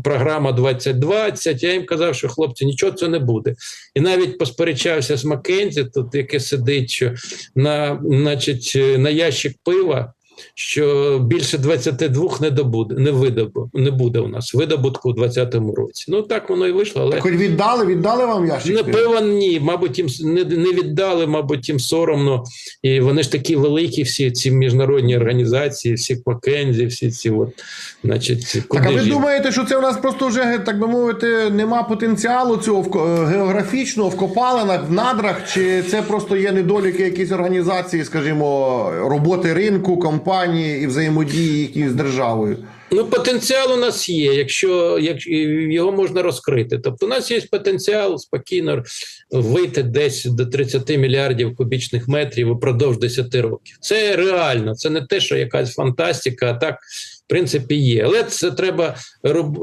програма 2020, я їм казав, що хлопці, нічого це не буде. І навіть посперечався з Маккензі, тут яке сидить, що на, значить, на ящик пива. Що більше 22 не добуде, не видобу, не буде у нас видобутку у 2020 році. Ну так воно і вийшло, але Хоч віддали, віддали вам ящик? не пива ні, мабуть, їм не, не віддали, мабуть, їм соромно. І вони ж такі великі, всі ці міжнародні організації, всі Маккензі, всі ці от, значить, Так, а ви ж думаєте, що це у нас просто вже, так би мовити, нема потенціалу цього в е, географічного в копалинах, в надрах, чи це просто є недоліки якісь організації, скажімо, роботи ринку, компанії і взаємодії їхньої з державою? Ну, потенціал у нас є, якщо, як його можна розкрити. Тобто, у нас є потенціал спокійно вийти десь до 30 мільярдів кубічних метрів упродовж 10 років. Це реально, це не те, що якась фантастика, а так в принципі є. Але це треба роб-